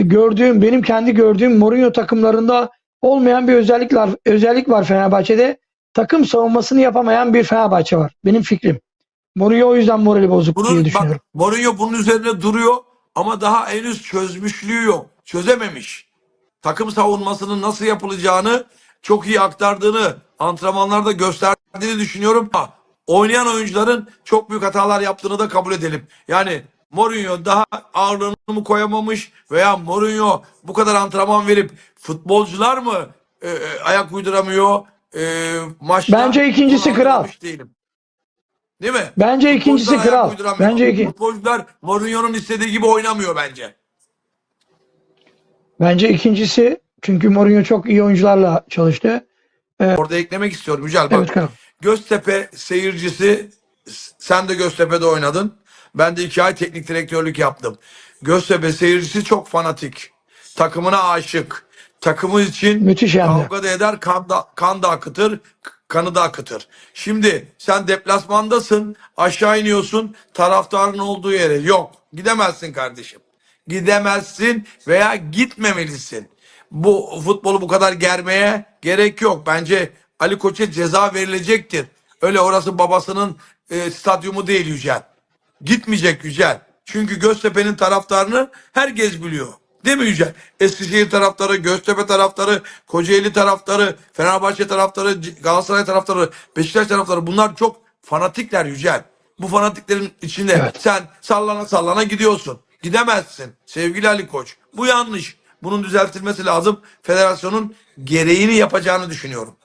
e, gördüğüm, benim kendi gördüğüm Mourinho takımlarında olmayan bir özellik var, özellik var Fenerbahçe'de. Takım savunmasını yapamayan bir Fenerbahçe var. Benim fikrim. Mourinho o yüzden morali bozuk diye Bunun, düşünüyorum. bak Mourinho bunun üzerine duruyor ama daha henüz çözmüşlüğü yok. Çözememiş. Takım savunmasının nasıl yapılacağını çok iyi aktardığını antrenmanlarda gösterdiğini düşünüyorum. Oynayan oyuncuların çok büyük hatalar yaptığını da kabul edelim. Yani Mourinho daha ağırlığını mı koyamamış veya Mourinho bu kadar antrenman verip futbolcular mı e, e, ayak uyduramıyor? E, maçta Bence ikincisi kral. Değilim. Değil mi? Bence ikincisi kral. Bence iki, Futbolcular Mourinho'nun istediği gibi oynamıyor bence. bence ikincisi çünkü Mourinho çok iyi oyuncularla çalıştı. Orada eklemek istiyorum Yücel. Bak Evet kral. Göztepe seyircisi sen de Göztepe'de oynadın. Ben de iki ay teknik direktörlük yaptım. Göztepe seyircisi çok fanatik. Takımına aşık. Takımı için Müthiş kavga da eder, kan da, kan da akıtır, kanı da akıtır. Şimdi sen deplasmandasın, aşağı iniyorsun, taraftarın olduğu yere. Yok, gidemezsin kardeşim. Gidemezsin veya gitmemelisin. Bu futbolu bu kadar germeye gerek yok. Bence Ali Koç'a ceza verilecektir. Öyle orası babasının e, stadyumu değil Yücel. Gitmeyecek Yücel. Çünkü Göztepe'nin taraftarını herkes biliyor. Değil mi Yücel? Eskişehir taraftarı, Göztepe taraftarı, Kocaeli taraftarı, Fenerbahçe taraftarı, Galatasaray taraftarı, Beşiktaş taraftarı bunlar çok fanatikler Yücel. Bu fanatiklerin içinde Evet. sen sallana sallana gidiyorsun. Gidemezsin sevgili Ali Koç. Bu yanlış. Bunun düzeltilmesi lazım. Federasyonun gereğini yapacağını düşünüyorum.